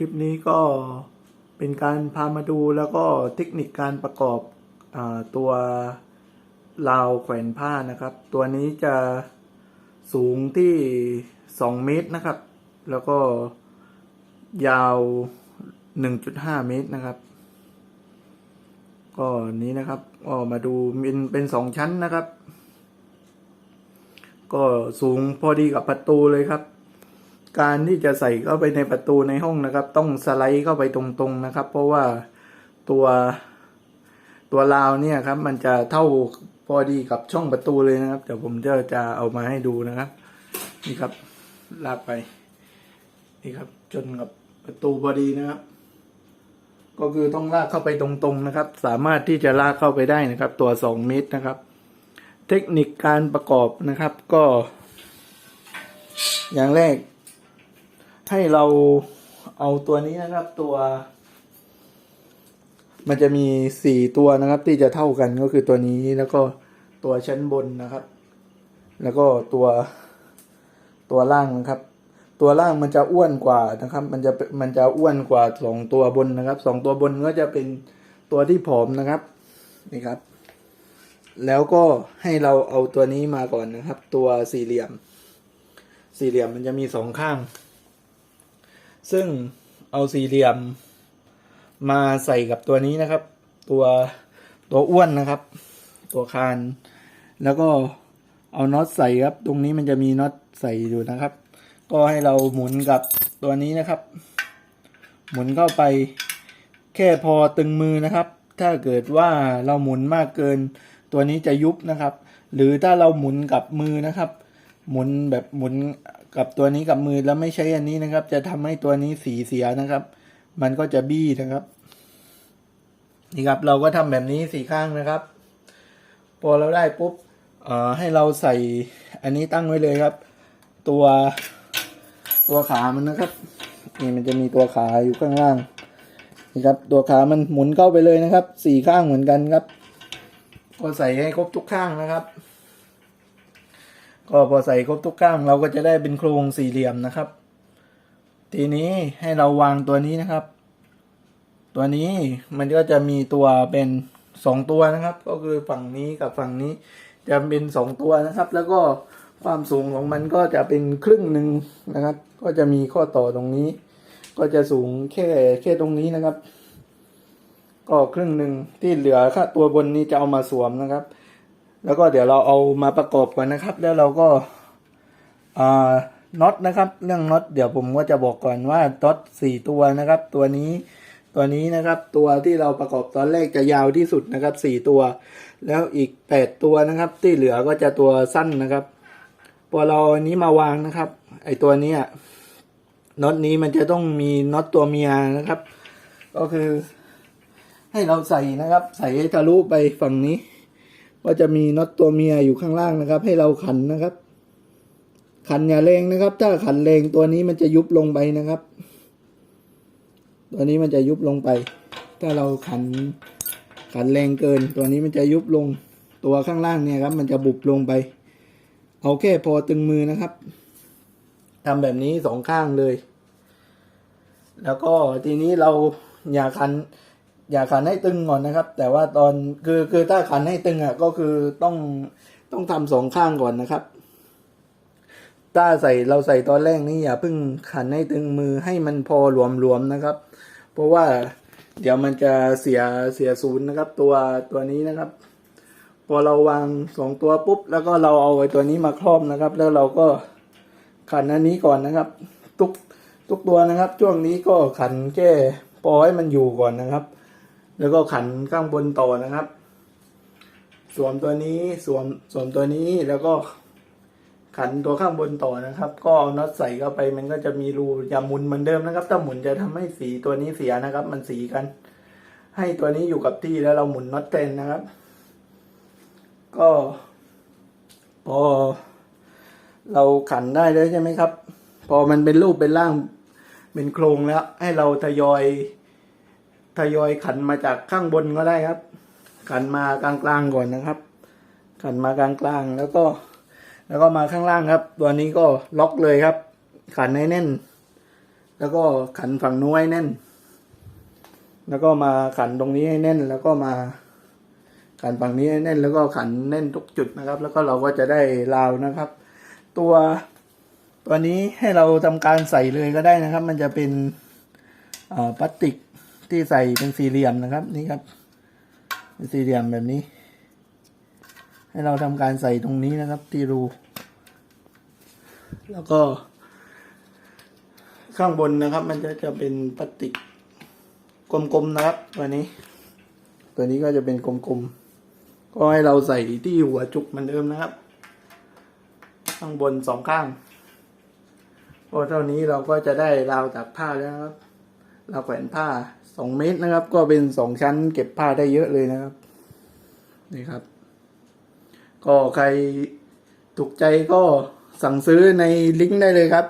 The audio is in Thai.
คลิปนี้ก็เป็นการพามาดูแล้วก็เทคนิคการประกอบอตัวราวแขวนผ้านะครับ ตัวนี้จะสูงที่ 2 เมตรนะครับ แล้วก็ยาว 1.5 เมตรนะครับ ก็นี้นะครับก็มาดูเป็นเป็นสองชั้นนะครับ ก็สูงพอดีกับประตูเลยครับ การที่จะใส่เข้าไปในประตูในห้องนะครับ ต้องสไลด์เข้าไปตรงๆนะครับ เพราะว่าตัวตัวราวเนี่ยครับ มันจะเท่าพอดีกับช่องประตูเลยนะครับเดี๋ยวผมจะจะเอามาให้ดูนะครับนี่ครับ ลากไป นี่ครับ จนกับประตูพอดีนะครับ ก็คือต้องลากเข้าไปตรงๆนะครับ สามารถที่จะลากเข้าไปได้นะครับ ตัวสองเมตรนะครับ เทคนิคการประกอบนะครับ ก็ อย่างแรก ให้เราเอาตัวนี้นะครับตัว มันจะมีสี่ตัวนะครับ ที่จะเท่ากันก็คือตัวนี้แล้วก็ตัวชั้นบนนะครับ แล้วก็ตัวตัวล่างนะครับ ตัวล่างมันจะอ้วนกว่านะครับ มันจะมันจะอ้วนกว่าสองตัวบนนะครับสองตัวบนก็จะเป็นตัวที่ผอมนะครับนี่ครับ แล้วก็ให้เราเอาตัวนี้มาก่อนนะครับ ตัวสี่เหลี่ยม สี่เหลี่ยมมันจะมีสองข้าง ซึ่งเอาสี่เหลี่ยมมาใส่กับตัวนี้นะครับ ตัวตัวอ้วนนะครับ ตัวคาน แล้วก็เอาน็อตใส่ครับ ตรงนี้มันจะมีน็อตใส่อยู่นะครับ ก็ให้เราหมุนกับตัวนี้นะครับ หมุนเข้าไปแค่พอตึงมือนะครับ ถ้าเกิดว่าเราหมุนมากเกิน ตัวนี้จะยุบนะครับ หรือถ้าเราหมุนกับมือนะครับ หมุนแบบหมุนกับตัวนี้กับมือแล้วไม่ใช้อันนี้นะครับ จะทำให้ตัวนี้สีเสียนะครับ มันก็จะบี้นะครับ นี่ครับ เราก็ทำแบบนี้สี่ข้างนะครับ พอเราได้ปุ๊บเอ่อให้เราใส่อันนี้ตั้งไว้เลยครับ ตัวตัวขามันนะครับ นี่มันจะมีตัวขาอยู่ข้างล่างนี่ครับ ตัวขามันหมุนเข้าไปเลยนะครับสี่ข้างเหมือนกันครับ ก็ใส่ให้ครบทุกข้างนะครับ ก็พอใส่ครบทุกข้างเราก็จะได้เป็นโครงสี่เหลี่ยมนะครับ ทีนี้ให้เราวางตัวนี้นะครับ ตัวนี้มันก็จะมีตัวเป็นสองตัวนะครับ ก็คือฝั่งนี้กับฝั่งนี้จะเป็นสองตัวนะครับ แล้วก็ความสูงของมันก็จะเป็นครึ่งหนึ่งนะครับ ก็จะมีข้อต่อตรงนี้ ก็จะสูงแค่แค่ตรงนี้นะครับ ก็ครึ่งหนึ่งที่เหลือค่ะตัวบนนี้จะเอามาสวมนะครับ แล้วก็เดี๋ยวเราเอามาประกอบกันนะครับ แล้วเราก็น็อตนะครับ เรื่องน็อตเดี๋ยวผมก็จะบอกก่อนว่าน็อตสี่ตัวนะครับ ตัวนี้ตัวนี้นะครับ ตัวที่เราประกอบตอนแรกจะยาวที่สุดนะครับสี่ตัว แล้วอีกแปดตัวนะครับ ที่เหลือก็จะตัวสั้นนะครับพอเราอันนี้มาวางนะครับ ไอตัวนี้น็อตนี้มันจะต้องมีน็อตตัวเมียนะครับ ก็คือ ให้เราใส่นะครับ ใส่ทะลุไปฝั่งนี้ ก็จะมีน็อตตัวเมียอยู่ข้างล่างนะครับ ให้เราขันนะครับ ขันอย่าแรงนะครับ ถ้าขันแรงตัวนี้มันจะยุบลงไปนะครับ ตัวนี้มันจะยุบลงไป ถ้าเราขันขันแรงเกิน ตัวนี้มันจะยุบลงตัวข้างล่างเนี่ยครับ มันจะบุบลงไป เอาแค่พอตึงมือนะครับทำแบบนี้สองข้างเลย แล้วก็ทีนี้เราอย่าขัน อย่าขันให้ตึงก่อนนะครับ แต่ว่าตอนคือคือถ้าขันให้ตึงอะก็คือต้องต้องทำสองข้างก่อนนะครับ ถ้าใส่เราใส่ตอนแรกนี่อย่าเพิ่งขันให้ตึงมือให้มันพอหลวมๆนะครับ เพราะว่าเดี๋ยวมันจะเสียเสียศูนย์นะครับ ตัวตัวนี้นะครับ พอเราวางสองตัวปุ๊บ แล้วก็เราเอาไอ้ตัวนี้มาครอบนะครับ แล้วเราก็ขันอันนี้ก่อนนะครับ ทุกทุกตัวนะครับ ช่วงนี้ก็ขันแค่พอให้มันอยู่ก่อนนะครับ แล้วก็ขันข้างบนต่อนะครับ สวมตัวนี้สวมสวมตัวนี้แล้วก็ขันตัวข้างบนต่อนะครับ ก็เอาน็อตใส่เข้าไปมันก็จะมีรูอย่าหมุนเหมือนเดิมนะครับ ถ้าหมุนจะทำให้สีตัวนี้เสียนะครับ มันสีกัน ให้ตัวนี้อยู่กับที่แล้วเราหมุนน็อตเต็นนะครับ ก็พอเราขันได้แล้วใช่ไหมครับ พอมันเป็นรูปเป็นร่างเป็นโครงแล้ว ให้เราทยอย ทยอยขันมาจากข้างบนก็ได้ครับ ขันมากลางๆก่อนนะครับ ขันมากลางๆแล้วก็ แล้วก็มาข้างล่างครับ ตัวนี้ก็ล็อกเลยครับ ขันให้แน่น แล้วก็ขันฝั่งนู้นให้แน่น แล้วก็มาขันตรงนี้ให้แน่น แล้วก็มาขันฝั่งนี้ให้แน่น แล้วก็ขันแน่นทุกจุดนะครับ แล้วก็เราก็จะได้ราวนะครับ ตัวตัวนี้ให้เราทำการใส่เลยก็ได้นะครับ มันจะเป็นพลาสติก ที่ใส่เป็นสี่เหลี่ยมนะครับ นี่ครับเป็นสี่เหลี่ยมแบบนี้ ให้เราทำการใส่ตรงนี้นะครับ ที่รู แล้วก็ ข้างบนนะครับ มันจะจะเป็นพลาสติกกลมๆนะครับตัวนี้ ตัวนี้ก็จะเป็นกลมๆก็ให้เราใส่ที่หัวจุกเหมือนเดิมนะครับ ข้างบนสองข้างพอเท่านี้เราก็จะได้ราวตากผ้าแล้วครับ เราแขวนผ้า สองเมตรนะครับ ก็เป็นสองชั้น เก็บผ้าได้เยอะเลยนะครับ นี่ครับ ก็ใครถูกใจก็สั่งซื้อในลิงก์ได้เลยครับ